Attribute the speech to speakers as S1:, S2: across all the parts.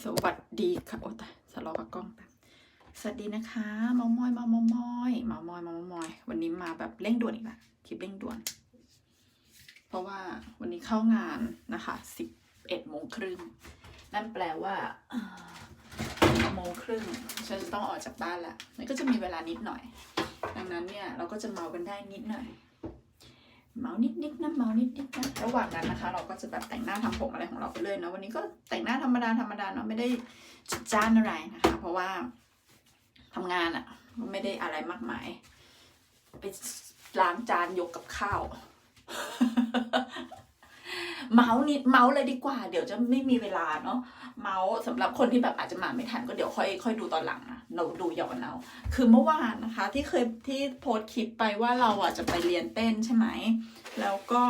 S1: สวัสดีค่ะ โอ้ตายสลอกับกล้องแป๊บสวัสดีนะคะเมามอยเมามอยเมามอยเมามอยมามอยวันนี้มาแบบเร่งด่วนอีกแล้วคลิปเร่งด่วน เพราะว่าวันนี้เข้างานนะคะสิบเอ็ดโมงครึ่งนั่นแปลว่าโมงครึ่งฉันจะต้องออกจากบ้านล้วมันก็จะมีเวลานิดหน่อย ดังนั้นเนี่ยเราก็จะเมากันได้นิดหน่อย เมานิดนิดนะเมานิดนิดนะระหว่างนั้นนะคะ เราก็จะแบบแต่งหน้าทำผมอะไรของเราไปเลยนะวันนี้ก็แต่งหน้าธรรมดาธรรมดาเนาะไม่ได้จัดจ้านอะไรนะคะ เพราะว่าทำงานอะ่ะไม่ได้อะไรมากมาย ไปล้างจานยกกับข้าว เมาส์นิดเมาส์เลยดีกว่า เดี๋ยวจะไม่มีเวลาเนาะเมาส์สำหรับคนที่แบบอาจจะมาไม่ทันก็เดี๋ยวค่อยค่อยดูตอนหลังนะเราดูย้อนเอาคือเมื่อวานนะคะ ที่เคยที่โพสต์คลิปไปว่าเราอะจะไปเรียนเต้นใช่ไหมแล้วก็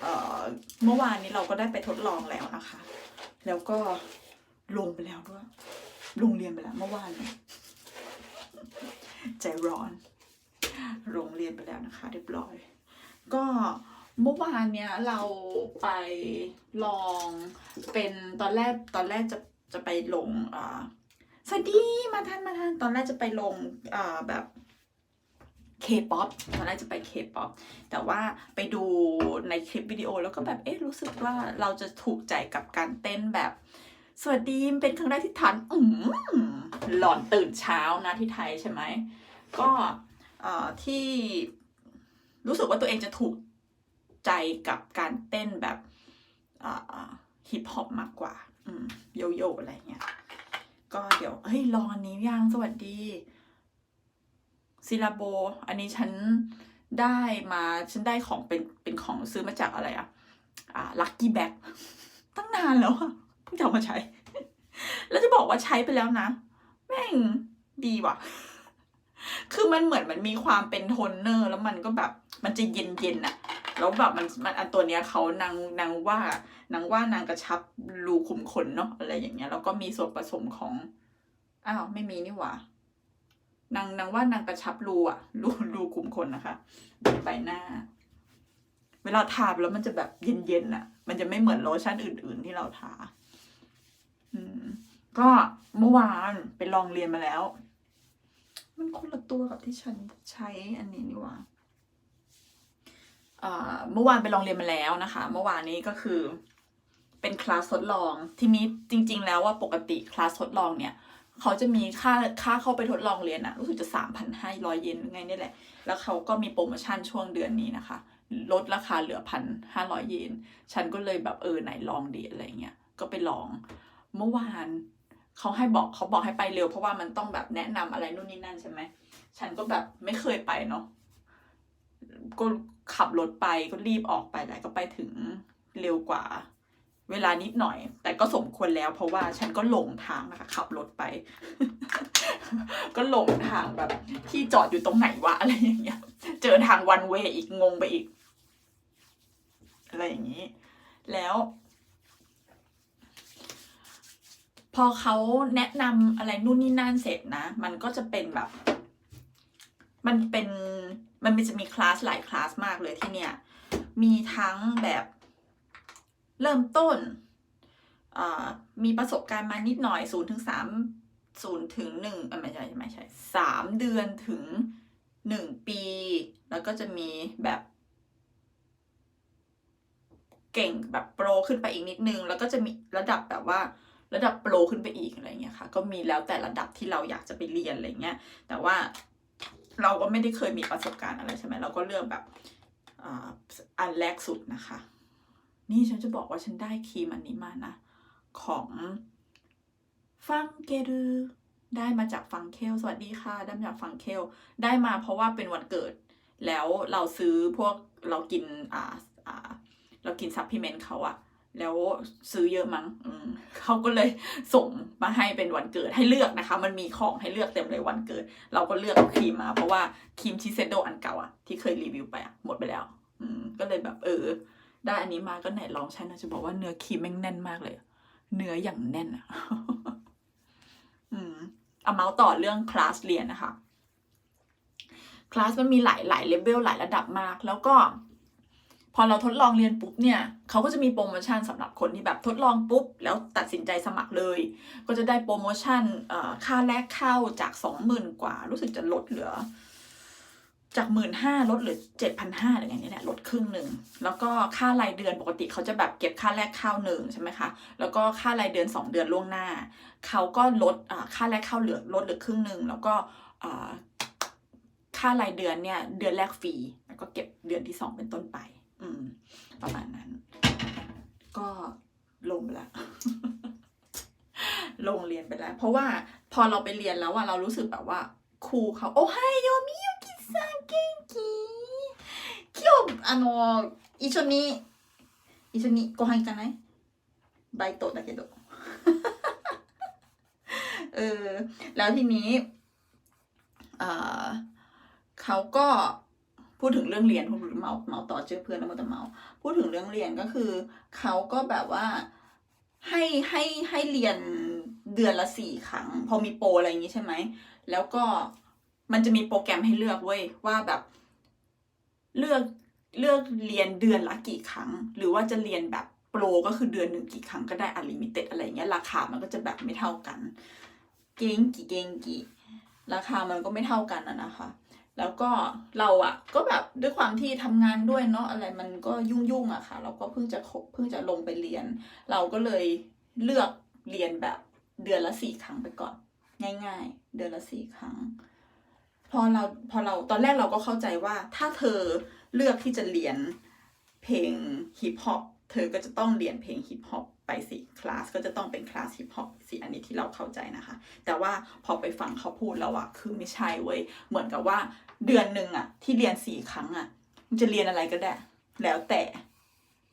S1: เอ่อเมื่อวานนี้เราก็ได้ไปทดลองแล้วนะคะ แล้วก็ลงไปแล้วด้วยลงเรียนไปแล้วเมื่อวานใจร้อนโรงเรียนไปแล้วนะคะ เรียบร้อย ก็ เมื่อวานเนี้ยเราไปลองเป็นตอนแรกตอนแรกจะจะไปลงอ่าสวัสดีมาทันมาทันตอนแรกจะไปลงอ่าแบบ K-POP ตอนแรกจะไป K-POP แต่ว่าไปดูในคลิปวิดีโอแล้วก็แบบเอ๊ะรู้สึกว่าเราจะถูกใจกับการเต้นแบบ สวัสดีเป็นครั้งแรกที่ทันอืมหลอนตื่นเช้านะที่ไทยใช่ไหมก็เอ่อที่รู้สึกว่าตัวเองจะถูก ใจกับการเต้นแบบฮิปฮอปมากกว่าโยโย่อะไรเงี้ย ก็เดี๋ยวเฮ้ยลองอันนี้ยังสวัสดีซิลาโบ อันนี้ฉันได้มาฉันได้ของเป็นเป็นของซื้อมาจากอะไรอะอ่าลัคกี้แบ็กตั้งนานแล้วอะเพิ่งจะมาใช้ แล้วจะบอกว่าใช้ไปแล้วนะ แม่งดีว่ะ คือมันเหมือนมันมีความเป็นโทนเนอร์ แล้วมันก็แบบมันจะเย็นเย็นอะ แล้วแบบมันมันอันตัวเนี้ยเขานางนางว่านางว่านางกระชับรูขุมขนเนาะอะไรอย่างเงี้ยแล้วก็มีส่วนผสมของอ้าวไม่มีนี่หว่านางนางว่านางกระชับรูอะรูรูขุมขนนะคะใบหน้า เวลาทาแล้วมันจะแบบเย็นๆอะมันจะไม่เหมือนโลชั่นอื่น ๆ ที่เราทาอืมก็เมื่อวานไปลองเรียนมาแล้ว มันคนละตัวกับที่ฉันใช้อันนี้นี่หว่า เมื่อวานไปลองเรียนมาแล้วนะคะ เมื่อวานนี้ก็คือเป็นคลาสทดลอง ทีนี้จริง ๆ แล้วว่าปกติคลาสทดลองเนี่ยเขาจะมีค่าค่าเข้าไปทดลองเรียนอะรู้สึกจะสามพันห้าร้อยเยนหรือไงนี่แหละ แล้วเขาก็มีโปรโมชั่นช่วงเดือนนี้นะคะ ลดราคาเหลือพันห้าร้อยเยน ฉันก็เลยแบบเออไหนลองดีอะไรเงี้ย ก็ไปลอง เมื่อวานเขาให้บอกเขาบอกให้ไปเร็วเพราะว่ามันต้องแบบแนะนำอะไรนู่นนี่นั่นใช่ไหม ฉันก็แบบไม่เคยไปเนาะ ก็ขับรถไปก็รีบออกไปแหละก็ไปถึงเร็วกว่า เวลานิดหน่อย แต่ก็สมควรแล้ว เพราะว่าฉันก็หลงทางนะคะขับรถไป ก็หลงทางแบบ ที่จอดอยู่ตรงไหนวะอะไรอย่างเงี้ย เจอทางวันเวอีกงงไปอีก อะไรอย่างนี้ แล้วพอเขาแนะนำอะไรนู่นนี่นั่นเสร็จนะ มันก็จะเป็นแบบ มันเป็นมันจะมีคลาสหลายคลาสมากเลยที่เนี่ย มีทั้งแบบเริ่มต้น มีประสบการณ์มานิดหน่อยศูนย์ถึงสามศูนย์ถึงหนึ่งไม่ใช่ไม่ใช่สามเดือนถึงหนึ่งปี แล้วก็จะมีแบบเก่งแบบโปรขึ้นไปอีกนิดนึง แล้วก็จะมีระดับแบบว่าระดับโปรขึ้นไปอีกอะไรเงี้ยค่ะ ก็มีแล้วแต่ระดับที่เราอยากจะไปเรียนอะไรเงี้ย แต่ว่า เราก็ไม่ได้เคยมีประสบการณ์อะไรใช่ไหมเราก็เลือกแบบอันแรกสุดนะคะ นี่ฉันจะบอกว่าฉันได้ครีมอันนี้มานะ ของฟังเกดูได้มาจากฟังเคลสวัสดีค่ะ ได้มาจากฟังเคลได้มาเพราะว่าเป็นวันเกิด แล้วเราซื้อพวกเรากินอ่าอ่าเรากินซัพพลีเมนต์เขาอะ แล้วซื้อเยอะมั้งเขาก็เลยส่งมาให้เป็นวันเกิดให้เลือกนะคะ มันมีของให้เลือกเต็มเลยวันเกิด เราก็เลือกครีมมา เพราะว่าครีมชิเซโดอันเก่าอะที่เคยรีวิวไปอะหมดไปแล้ว อืมก็เลยแบบ เออ ได้อันนี้มาก็ไหนลองใช้นะจะบอกว่าเนื้อครีมแม่งแน่นมากเลย เนื้ออย่างแน่นอะอืมเอาเมาส์ต่อเรื่องคลาสเรียนนะคะคลาสมันมีหลายหลายเลเวลหลายระดับมาก แล้วก็ พอเราทดลองเรียนปุ๊บเนี่ยเขาก็จะมีโปรโมชั่นสำหรับคนที่แบบทดลองปุ๊บ แล้วตัดสินใจสมัครเลย ก็จะได้โปรโมชั่นค่าแรกเข้าจากสองหมื่นกว่า รู้สึกจะลดเหลือ จากหมื่นห้าลดเหลือเจ็ดพันห้าอะไรอย่างเงี้ยเนี่ยลดครึ่งหนึ่งแล้วก็ค่ารายเดือนปกติเขาจะแบบเก็บค่าแรกเข้าหนึ่งใช่ไหมคะแล้วก็ค่ารายเดือนสองเดือนล่วงหน้าเขาก็ลดค่าแรกเข้าเหลือลดเหลือครึ่งหนึ่งแล้วก็ค่ารายเดือนเนี่ยเดือนแรกฟรีแล้วก็เก็บเดือนที่สองเป็นต้นไป อืม ประมาณนั้น ก็ลงไปแล้ว ลงเรียนไปแล้ว เพราะว่าพอเราไปเรียนแล้วอะเรารู้สึกแบบว่าครูเขาโอไฮโยมิยุกิซังเก่งกี今日あの一緒に一緒にご飯行かないバイトだけど เออ แล้วทีนี้เอ่อเขาก็ พูดถึงเรื่องเรียนพูดถึงเมาเมาต่อเจอเพื่อนแล้วมันจะเมา พูดถึงเรื่องเรียนก็คือเขาก็แบบว่าให้ให้ให้เรียนเดือนละสี่ครั้ง พอมีโปรอะไรอย่างนี้ใช่ไหม แล้วก็มันจะมีโปรแกรมให้เลือกเว้ยว่าแบบ เลือกเลือกเรียนเดือนละกี่ครั้ง หรือว่าจะเรียนแบบโปรก็คือเดือนหนึ่งกี่ครั้งก็ได้อลิมิเต็ดอะไรเงี้ยราคามันก็จะแบบไม่เท่ากัน เก่งกี่เก่งกี่ราคามันก็ไม่เท่ากันอะนะคะ แล้วก็เราอะก็แบบด้วยความที่ทำงานด้วยเนาะอะไรมันก็ยุ่งยุ่งๆอะค่ะ เราก็เพิ่งจะเพิ่งจะลงไปเรียน เราก็เลยเลือกเรียนแบบเดือนละสี่ครั้งไปก่อน ง่าย ๆ เดือนละสี่ครั้ง พอเราพอเราตอนแรกเราก็เข้าใจว่า ถ้าเธอเลือกที่จะเรียนเพลงฮิปฮอปเธอก็จะต้องเรียนเพลงฮิปฮอป ไปสิคลาสก็จะต้องเป็นคลาสฮิปฮอปสิอันนี้ที่เราเข้าใจนะคะ แต่ว่าพอไปฟังเขาพูดแล้วอะคือไม่ใช่เว้ยเหมือนกับว่าเดือนหนึ่งอะที่เรียนสี่ครั้งอะมันจะเรียนอะไรก็ได้ แล้วแต่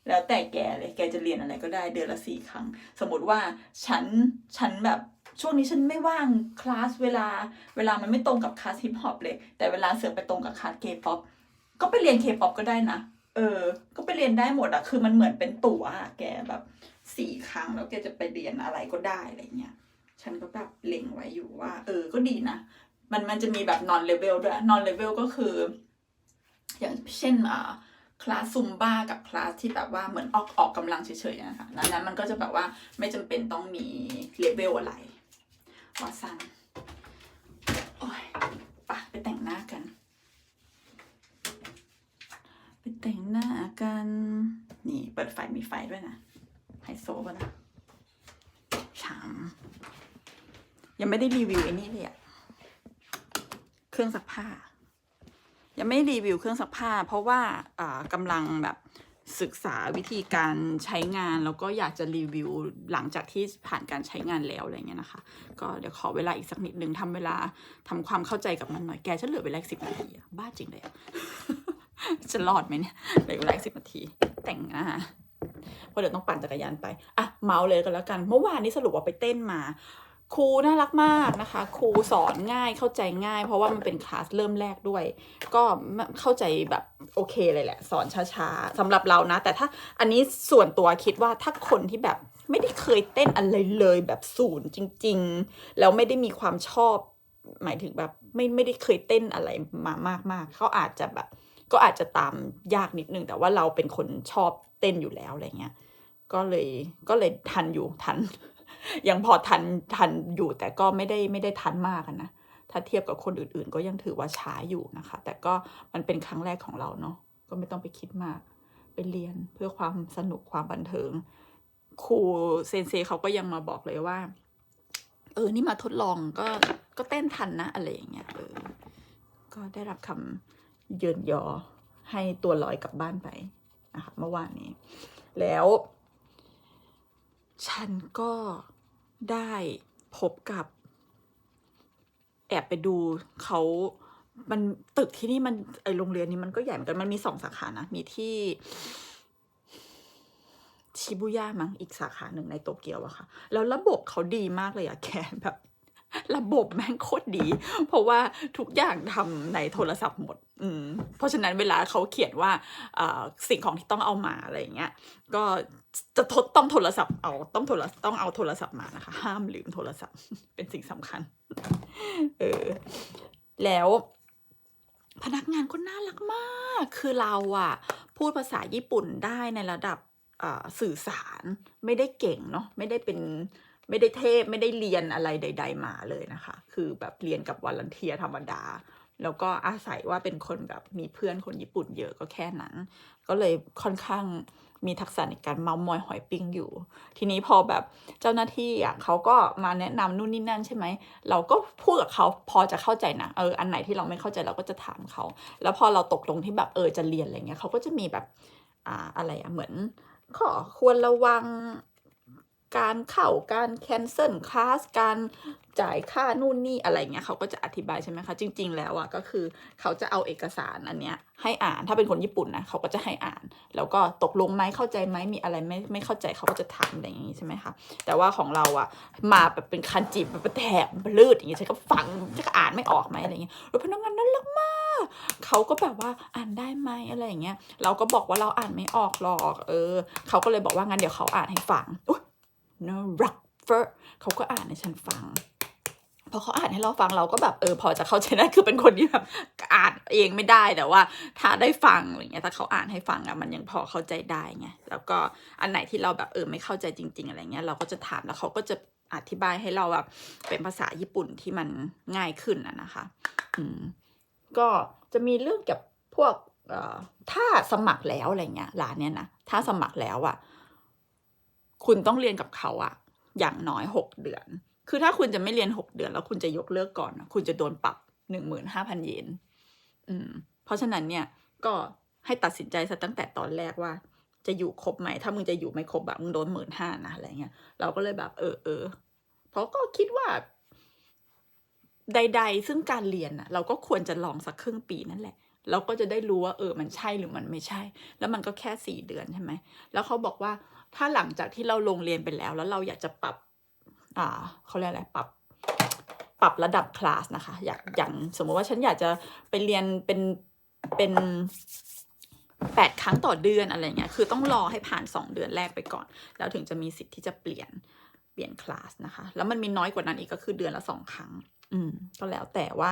S1: แล้วแต่แกเลยแกจะเรียนอะไรก็ได้เดือนละสี่ครั้ง สมมติว่าฉันฉันแบบช่วงนี้ฉันไม่ว่างคลาสเวลา เวลามันไม่ตรงกับคลาสฮิปฮอปเลย แต่เวลาเสือกไปตรงกับคลาสเคป๊อปก็ไปเรียนเคป๊อปก็ได้นะ เออ ก็ไปเรียนได้หมดอะคือมันเหมือนเป็นตั๋วอะแกแบบสี่ครั้งแล้วแกจะไปเรียนอะไรก็ได้อะไรเงี้ย ฉันก็แบบเล็งไว้อยู่ว่า เออ ก็ดีนะ มันมันจะมีแบบ non level ด้วย non level ก็คือ อย่างเช่นอ่าคลาสซุมบ้ากับคลาสที่แบบว่าเหมือนออกออกกำลังเฉยๆนะคะนั้นนั้นมันก็จะแบบว่าไม่จำเป็นต้องมีเลเวลอะไรว่าสั้นโอ้ยไปะไปแต่งหน้ากัน ไปแต่งหน้ากัน นี่เปิดไฟมีไฟด้วยนะไฮโซป่ะนะชามยังไม่ได้รีวิวไอ้นี่เลยอะเครื่องซักผ้า ยังไม่รีวิวเครื่องซักผ้า เพราะว่าอ่ากำลังแบบศึกษาวิธีการใช้งานแล้วก็อยากจะรีวิวหลังจากที่ผ่านการใช้งานแล้วอะไรเงี้ยนะคะ ก็เดี๋ยวขอเวลาอีกสักนิดนึงทำเวลาทำความเข้าใจกับมันหน่อยแกฉันเหลือเวลาสิบนาทีบ้าจริงเลยอะ จะรอดไหมเนี่ยเหลือเวลาสิบนาที แต่งหน้าเพราะเดี๋ยวต้องปั่นจักรยานไป อะ เมาเลยกันแล้วกัน เมื่อวานนี้สรุปว่าไปเต้นมา ครูน่ารักมากนะคะ ครูสอนง่ายเข้าใจง่าย เพราะว่ามันเป็นคลาสเริ่มแรกด้วย ก็เข้าใจแบบโอเคเลยแหละ สอนช้าๆสำหรับเรานะ แต่ถ้าอันนี้ส่วนตัวคิดว่าถ้าคนที่แบบไม่ได้เคยเต้นอะไรเลยแบบศูนย์จริง ๆ แล้วไม่ได้มีความชอบ หมายถึงแบบไม่ไม่ได้เคยเต้นอะไรมามากๆเขาอาจจะแบบ ก็อาจจะตามยากนิดนึง แต่ว่าเราเป็นคนชอบเต้นอยู่แล้วอะไรเงี้ยก็เลยก็เลยทันอยู่ทัน ยังพอทันทันอยู่แต่ก็ไม่ได้ไม่ได้ทันมากนะถ้าเทียบกับคนอื่นๆ ก็ยังถือว่าช้าอยู่นะคะ แต่ก็มันเป็นครั้งแรกของเราเนาะก็ไม่ต้องไปคิดมากไปเรียนเพื่อความสนุกความบันเทิงครูเซนเซเขาก็ยังมาบอกเลยว่า เออ นี่มาทดลองก็ก็เต้นทันนะ อะไรอย่างเงี้ยเออ ก็ได้รับคำ เยินยอให้ตัวลอยกลับบ้านไปนะคะเมื่อวานนี้ แล้ว ฉันก็ได้พบกับ แอบไปดูเขามันตึกที่นี่มันไอโรงเรียนนี้มันก็ใหญ่เหมือนกันมันมีสองสาขานะ มีที่ชิบุย่ามั้งอีกสาขาหนึ่งในโตเกียวอะค่ะ แล้วระบบเขาดีมากเลยอะแกแบบ ระบบแม่งโคตรดี เพราะว่าทุกอย่างทำในโทรศัพท์หมด อืม เพราะฉะนั้นเวลาเขาเขียนว่าสิ่งของที่ต้องเอามาอะไรอย่างเงี้ย ก็จะทดต้องโทรศัพท์เอาต้องโทรต้องเอาโทรศัพท์มานะคะ ห้ามลืมโทรศัพท์ เป็นสิ่งสำคัญ เออ แล้วพนักงานก็น่ารักมาก คือเราอะพูดภาษาญี่ปุ่นได้ในระดับสื่อสารไม่ได้เก่งเนาะไม่ได้เป็น ไม่ได้เทพไม่ได้เรียนอะไรใด ๆ มาเลยนะคะ คือแบบเรียนกับวอลเนเทียธรรมดา แล้วก็อาศัยว่าเป็นคนแบบมีเพื่อนคนญี่ปุ่นเยอะก็แค่นั้น ก็เลยค่อนข้างมีทักษะในการเมาส์มอยหอยปิ้งอยู่ ทีนี้พอแบบเจ้าหน้าที่อะเขาก็มาแนะนำนู่นนี่นั่นใช่ไหม เราก็พูดกับเขาพอจะเข้าใจนะ เออ อันไหนที่เราไม่เข้าใจเราก็จะถามเขา แล้วพอเราตกลงที่แบบเออจะเรียนอะไรเงี้ยเขาก็จะมีแบบอ่าอะไรอะเหมือน ขอควรระวัง การเข้าการแคนเซิลคลาสการจ่ายค่านู่นนี่อะไรเงี้ยเขาก็จะอธิบายใช่ไหมคะจริง ๆ แล้วอะก็คือเขาจะเอาเอกสารอันเนี้ยให้อ่านถ้าเป็นคนญี่ปุ่นนะเขาก็จะให้อ่าน แล้วก็ตกลงไหมเข้าใจไหมมีอะไรไม่ไม่เข้าใจเขาก็จะถามอะไรอย่างงี้ใช่ไหมคะแต่ว่าของเราอะมาแบบเป็นคันจิบแบบแถบลืดอย่างงี้ฉันก็ฟังฉันก็อ่านไม่ออกไหมอะไรเงี้ยแล้วพนักงานน่ารักมากเขาก็แบบว่าอ่านได้ไหมอะไรอย่างเงี้ยเราก็บอกว่าเราอ่านไม่ออกหรอก เออเขาก็เลยบอกว่างั้นเดี๋ยวเขาอ่านให้ฟังอุ๊ย นารักเฟอร์เขาก็อ่านให้ฉันฟัง พอเขาอ่านให้เราฟังเราก็แบบเออพอจะเข้าใจได้คือเป็นคนที่แบบอ่านเองไม่ได้แต่ว่า ถ้าได้ฟังอะไรเงี้ยถ้าเขาอ่านให้ฟังอะมันยังพอเข้าใจได้ไงแล้วก็อันไหนที่เราแบบเออไม่เข้าใจจริง ๆ อะไรเงี้ยเราก็จะถามแล้วเขาก็จะอธิบายให้เราแบบเป็นภาษาญี่ปุ่นที่มันง่ายขึ้นอะนะคะ อืมก็จะมีเรื่องกับพวกเอ่อถ้าสมัครแล้วอะไรเงี้ยร้านเนี้ยนะถ้าสมัครแล้วอะ คุณต้องเรียนกับเขาอะอย่างน้อยหกเดือน คือถ้าคุณจะไม่เรียนหกเดือน แล้วคุณจะยกเลิกก่อน คุณจะโดนปรับหนึ่งหมื่นห้าพันเยนอืม เพราะฉะนั้นเนี่ยก็ให้ตัดสินใจซะตั้งแต่ตอนแรกว่า จะอยู่ครบไหม ถ้ามึงจะอยู่ไม่ครบแบบมึงโดนหมื่นห้านะอะไรเงี้ย เราก็เลยแบบ เออเออเพราะก็คิดว่า ใด ๆ ซึ่งการเรียนน่ะเราก็ควรจะลองสักครึ่งปีนั่นแหละ เราก็จะได้รู้ว่าเออมันใช่หรือมันไม่ใช่ แล้วมันก็แค่สี่เดือนใช่ไหมแล้วเขาบอกว่าถ้าหลังจากที่เราลงเรียนไปแล้ว แล้วเราอยากจะปรับ อ่าเขาเรียกอะไรปรับปรับระดับคลาสนะคะ อยากอย่างสมมติว่าฉันอยากจะไปเรียนเป็นเป็นแปดครั้งต่อเดือนอะไรเงี้ย คือต้องรอให้ผ่านสองเดือนแรกไปก่อน แล้วถึงจะมีสิทธิ์ที่จะเปลี่ยนเปลี่ยนคลาสนะคะ แล้วมันมีน้อยกว่านั้นอีกก็คือเดือนละสองครั้ง อืม ก็แล้วแต่ว่า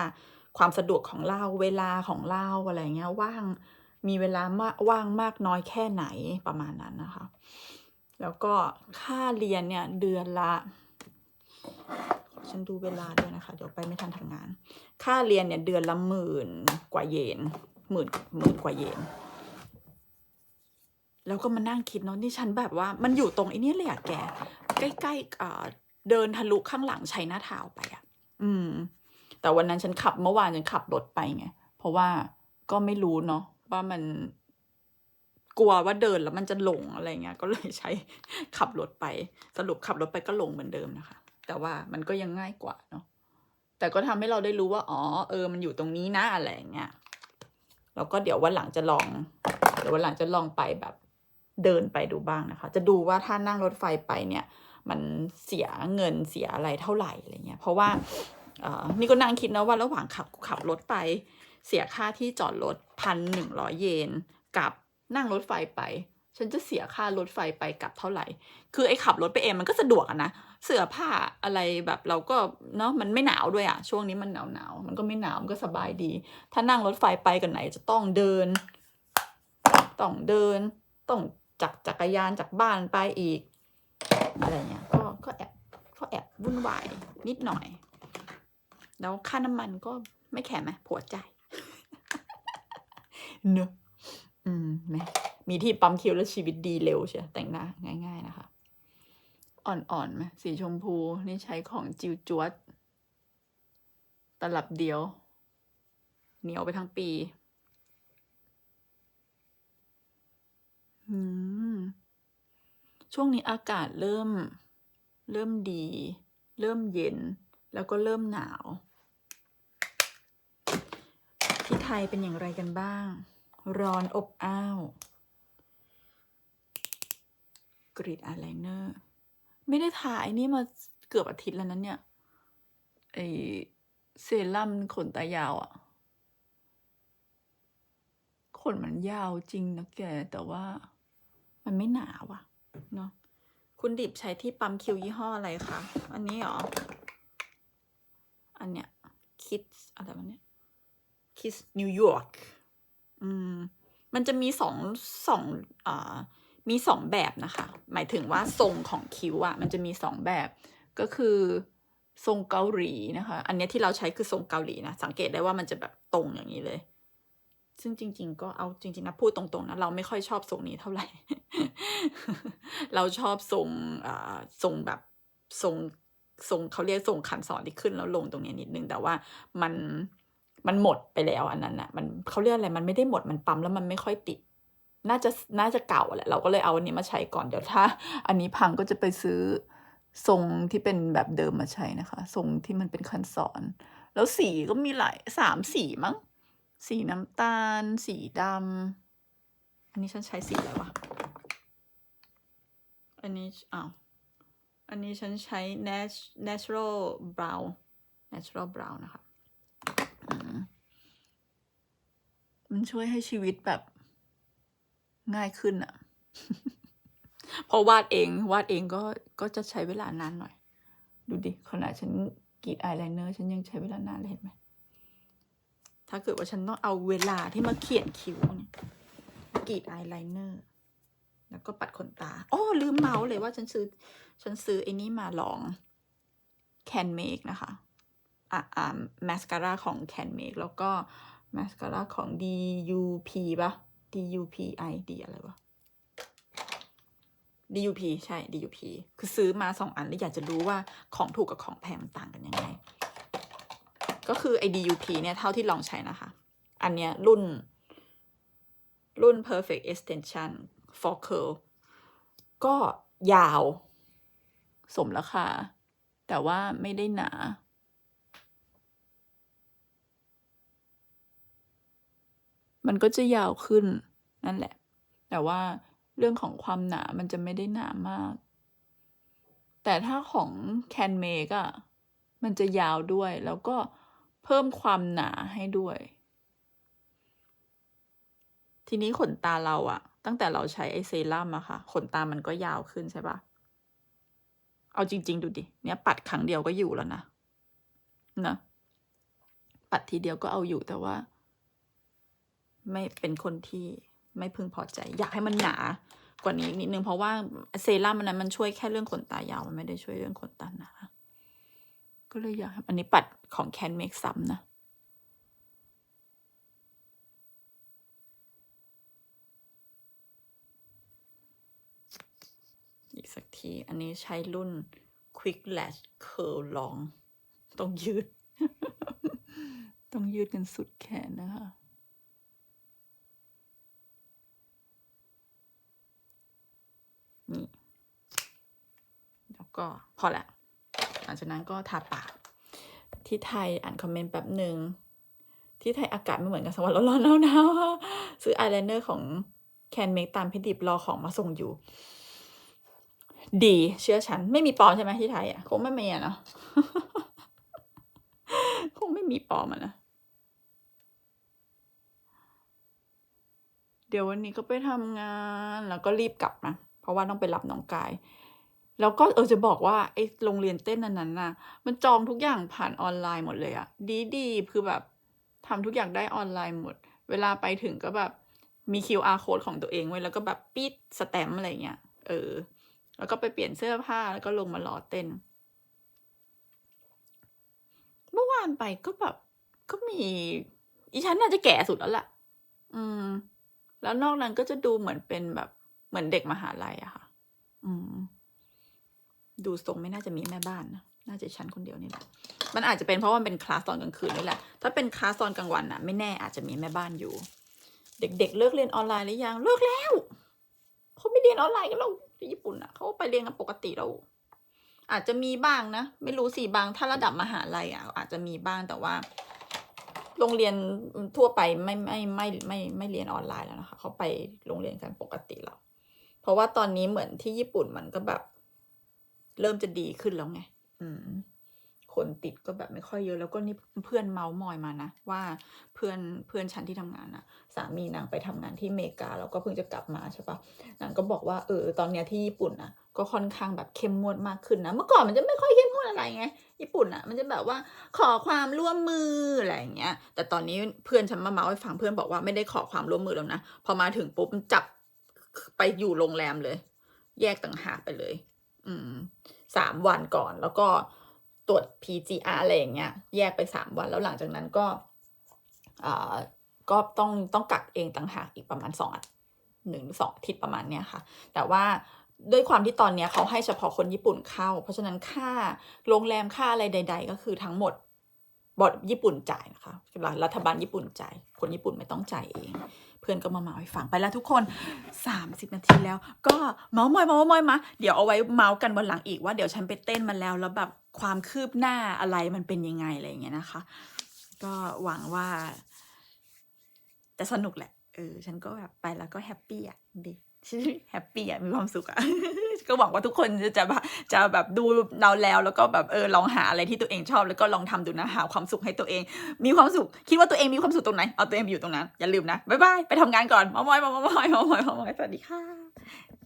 S1: ความสะดวกของเราเวลาของเราอะไรเงี้ยว่างมีเวลามากว่างมากน้อยแค่ไหนประมาณนั้นนะคะ แล้วก็ค่าเรียนเนี่ยเดือนละ ฉันดูเวลาด้วยนะคะ เดี๋ยวไปไม่ทันทำงาน ค่าเรียนเนี่ยเดือนละหมื่นกว่าเยนหมื่นหมื่นกว่าเยนแล้วก็มานั่งคิดเนาะนี่ฉันแบบว่ามันอยู่ตรงไอ้นี่เลยอะแก ใกล้ๆเดินทะลุข้างหลังชัยนาทาวไปอะอืม แต่วันนั้นฉันขับเมื่อวานฉันขับรถไปไง เพราะว่าก็ไม่รู้เนาะว่ามันกลัวว่าเดินแล้วมันจะหลงอะไรเงี้ย ก็เลยใช้ขับรถไป สรุปขับรถไปก็หลงเหมือนเดิมนะคะ แต่ว่ามันก็ยังง่ายกว่าเนาะ แต่ก็ทำให้เราได้รู้ว่า อ๋อ เออ มันอยู่ตรงนี้นะอะไรเงี้ย แล้วก็เดี๋ยววันหลังจะลอง เดี๋ยววันหลังจะลองไปแบบเดินไปดูบ้างนะคะ จะดูว่าถ้านั่งรถไฟไปเนี่ย มันเสียเงินเสียอะไรเท่าไหร่อะไรเงี้ย เพราะว่า นี่ก็นั่งคิดนะว่าระหว่างขับขับรถไป เสียค่าที่จอดรถพันหนึ่งร้อยเยนกับนั่งรถไฟไป ฉันจะเสียค่ารถไฟไปกลับเท่าไหร่ คือไอ้ขับรถไปเองมันก็สะดวกนะเสื้อผ้าอะไรแบบเราก็เนาะมันไม่หนาวด้วยอะช่วงนี้มันหนาวหนาวมันก็ไม่หนาวมันก็สบายดี ถ้านั่งรถไฟไปกันไหนจะต้องเดิน ต้องเดิน ต้องจักจักรยานจากบ้านไปอีก อะไรเงี้ยก็ก็แอบก็แอบวุ่นวายนิดหน่อย แล้วค่าน้ำมันก็ไม่แข็งไหมผัวใจายเนอะอืมแหมมีที่ปั๊มคิวแล้วชีวิตดีเร็วเชียแต่งหน้าง่าย ๆ นะคะ อ่อนๆไหมสีชมพูนี่ใช้ของจิวจวดตลับเดียว เหนียวไปทั้งปี อืม ช่วงนี้อากาศเริ่ม เริ่มดี เริ่มเย็น แล้วก็เริ่มหนาว ที่ไทยเป็นอย่างไรกันบ้าง ร้อนอบอ้าว กรีดอายไลเนอร์ ไม่ได้ทาไอ้นี่มาเกือบอาทิตย์แล้วนั้นเนี่ย ไอเซรั่มขนตายาวอะขนมันยาวจริงนะแก แต่ว่ามันไม่หนาวอะเนาะคุณดิบใช้ที่ปั๊มคิวยี่ห้ออะไรคะ อันนี้หรอ อันเนี้ยคิดอะไรวะเนี่ย คิดนิวยอร์กอืมมันจะมีสองสองอ่ามีสองแบบนะคะ หมายถึงว่าทรงของคิ้วอะมันจะมีสองแบบก็คือทรงเกาหลีนะคะ อันเนี้ยที่เราใช้คือทรงเกาหลีนะ สังเกตได้ว่ามันจะแบบตรงอย่างนี้เลย ซึ่งจริง ๆ ก็เอาจริง ๆ นะพูดตรงๆนะเราไม่ค่อยชอบทรงนี้เท่าไหร่ เราชอบทรงอ่าทรงแบบทรงทรงเขาเรียกทรงขันสอนที่ขึ้นแล้วลงตรงเนี้ยนิดนึงแต่ว่ามัน มันหมดไปแล้วอันนั้นอะมันเขาเรียกอะไรมันไม่ได้หมดมันปั๊มแล้วมันไม่ค่อยติด น่าจะน่าจะเก่าแหละเราก็เลยเอาอันนี้มาใช้ก่อนเดี๋ยวถ้า อันนี้พังก็จะไปซื้อทรงที่เป็นแบบเดิมมาใช้นะคะทรงที่มันเป็นคันสอน แล้วสีก็มีหลายสามสีมั้ง สีน้ำตาล สีดำอันนี้ฉันใช้สีอะไรวะอันนี้อ้าวอันนี้ฉันใช้ natural brown natural brown นะคะ มันช่วยให้ชีวิตแบบง่ายขึ้นอะพอวาดเอง วาดเองก็ก็จะใช้เวลานานหน่อย ดูดิขนาดฉันกรีดอายไลเนอร์ฉันยังใช้เวลานานเลยเห็นไหมถ้าเกิดว่าฉันต้องเอาเวลาที่มาเขียนคิ้วเนี่ยกรีดอายไลเนอร์แล้วก็ปัดขนตาอ้อลืมเมาส์เลยว่าฉันซื้อ ฉันซื้อไอ้นี้มาลอง Can Make นะคะ อ่ามาสคาร่าของ Can Make แล้วก็มาสคาร่าของ DUP ปะ DUP ID อะไรวะ DUP ใช่ DUP คือซื้อมาสองอันแล้วอยากจะรู้ว่าของถูกกับของแพงมันต่างกันยังไง ก็คือไอ้ DUP เนี่ยเท่าที่ลองใช้นะคะ อันเนี้ยรุ่น รุ่น perfect extension for curl ก็ยาว สมราคา แต่ว่าไม่ได้หนา มันก็จะยาวขึ้นนั่นแหละ แต่ว่าเรื่องของความหนามันจะไม่ได้หนามาก แต่ถ้าของ Can Make อะมันจะยาวด้วยแล้วก็เพิ่มความหนาให้ด้วย ทีนี้ขนตาเราอะตั้งแต่เราใช้ไอเซรั่มอะค่ะ ขนตามันก็ยาวขึ้นใช่ปะเอาจริง ๆ ดูดิ เนี่ยปัดครั้งเดียวก็อยู่แล้วนะนะปัดทีเดียวก็เอาอยู่แต่ว่า ไม่เป็นคนที่ไม่พึงพอใจ อยากให้มันหนากว่านี้นิดนึงเพราะว่าเซรั่มมันนั้นมันช่วยแค่เรื่องขนตายาวมันไม่ได้ช่วยเรื่องขนตาหนาก็เลยอยากอันนี้ปัดของแคนเมกซ้ำนะอีกสักที อันนี้ใช้รุ่น Quick Lash Curl Long ต้องยืด ต้องยืดกันสุดแขนนะคะ นี่ แล้ว ก็พอละหลังจากนั้นก็ทาปาก ที่ไทยอ่านคอมเมนต์แป๊บหนึ่งที่ไทยอากาศไม่เหมือนกันสวรรค์ร้อนๆหนาวๆซื้ออายไลเนอร์ของแคนเมกตามพิดิบรอของมาส่งอยู่ ดีเชื่อฉัน ไม่มีปลอมใช่ไหมที่ไทยอะ คงไม่มีอะเนาะคงไม่มีปลอมอะนะเดี๋ยววันนี้ก็ไปทำงานแล้วก็รีบกลับนะ เพราะว่าต้องไปรับน้องกาย แล้วก็เออจะบอกว่าไอ้โรงเรียนเต้นนั้นน่ะ มันจองทุกอย่างผ่านออนไลน์หมดเลยอะดีดีคือแบบทำทุกอย่างได้ออนไลน์หมด เวลาไปถึงก็แบบมี QR code ของตัวเองไว้แล้วก็แบบปิดสแตมอะไรเงี้ยเออ แล้วก็ไปเปลี่ยนเสื้อผ้าแล้วก็ลงมารอเต้น เมื่อวานไปก็แบบก็มี อีฉันน่าจะแก่สุดแล้วล่ะ อืม แล้วนอกนั้นก็จะดูเหมือนเป็นแบบเหมือนเด็กมหาลัยอะค่ะ อืม ดูทรงไม่น่าจะมีแม่บ้านนะน่าจะฉันคนเดียวนี่แหละ มันอาจจะเป็นเพราะมันเป็นคลาสตอนกลางคืนนี่แหละ ถ้าเป็นคลาสตอนกลางวันน่ะ ไม่แน่อาจจะมีแม่บ้านอยู่ เด็กๆ เลิกเรียนออนไลน์หรือยัง เลิกแล้ว เขาไม่เรียนออนไลน์กันแล้วที่ญี่ปุ่นอะ เขาไปเรียนกันปกติแล้ว อาจจะมีบ้างนะ ไม่รู้สิบาง ถ้าระดับมหาลัยอะ อาจจะมีบ้างแต่ว่า โรงเรียนทั่วไปไม่ไม่ไม่ไม่ไม่เรียนออนไลน์แล้วนะคะ เขาไปโรงเรียนกันปกติแล้ว เพราะว่าตอนนี้เหมือนที่ญี่ปุ่นมันก็แบบ เริ่มจะดีขึ้นแล้วไง อืม คนติดก็แบบไม่ค่อยเยอะ แล้วก็นี่เพื่อนเมาส์มอยมานะ ว่าเพื่อนเพื่อนฉันที่ทำงานนะสามีนางไปทำงานที่อเมริกา แล้วก็เพิ่งจะกลับมาใช่ปะนางก็บอกว่าเออตอนเนี้ยที่ญี่ปุ่นนะก็ค่อนข้างแบบเข้มงวดมากขึ้นนะ เมื่อก่อนมันจะไม่ค่อยเข้มงวดอะไรไง ญี่ปุ่นอะมันจะแบบว่าขอความร่วมมืออะไรอย่างเงี้ย แต่ตอนนี้เพื่อนฉันมาเมาให้ฟังเพื่อนบอกว่าไม่ได้ขอความร่วมมือแล้วนะ พอมาถึงปุ๊บมันจับไปอยู่โรงแรมเลย แยกต่างหากไปเลยอืม สามวันก่อน แล้วก็ตรวจ PCR อะไรอย่างเงี้ยแยกไปสามวันแล้วหลังจากนั้นก็อ่าก็ต้องต้องกักเองต่างหากอีกประมาณสองหนึ่งสองอาทิตย์ประมาณเนี้ยค่ะ แต่ว่าด้วยความที่ตอนเนี้ยเขาให้เฉพาะคนญี่ปุ่นเข้า เพราะฉะนั้นค่าโรงแรมค่าอะไรใด ๆ ก็คือทั้งหมด บอดญี่ปุ่นจ่ายนะคะรัฐบาลญี่ปุ่นจ่าย คนญี่ปุ่นไม่ต้องจ่ายเอง เพื่อนก็มาเมาให้ฟังไปแล้วทุกคน 30 นาทีแล้ว ก็เมาส์มอยเมาส์มอยมา เดี๋ยวเอาไว้เมาส์กันวันหลังอีกว่าเดี๋ยวฉันไปเต้นมาแล้วแล้วแบบความคืบหน้าอะไรมันเป็นยังไงอะไรอย่างเงี้ยนะคะ ก็หวังว่าจะสนุกแหละ เออ ฉันก็แบบไปแล้วก็แฮปปี้อะดิ แฮปปี้อะมีความสุขอะก็หวังว่าทุกคนจะจะแบบจะแบบดูเราแล้ว แล้วก็แบบเออลองหาอะไรที่ตัวเองชอบ แล้วก็ลองทำดูนะหาความสุขให้ตัวเอง มีความสุขคิดว่าตัวเองมีความสุขตรงไหนเอาตัวเองอยู่ตรงนั้นอย่าลืมนะบ๊ายบายไปทำงานก่อนมามอยมามอยมามอยมามอยสวัสดีค่ะ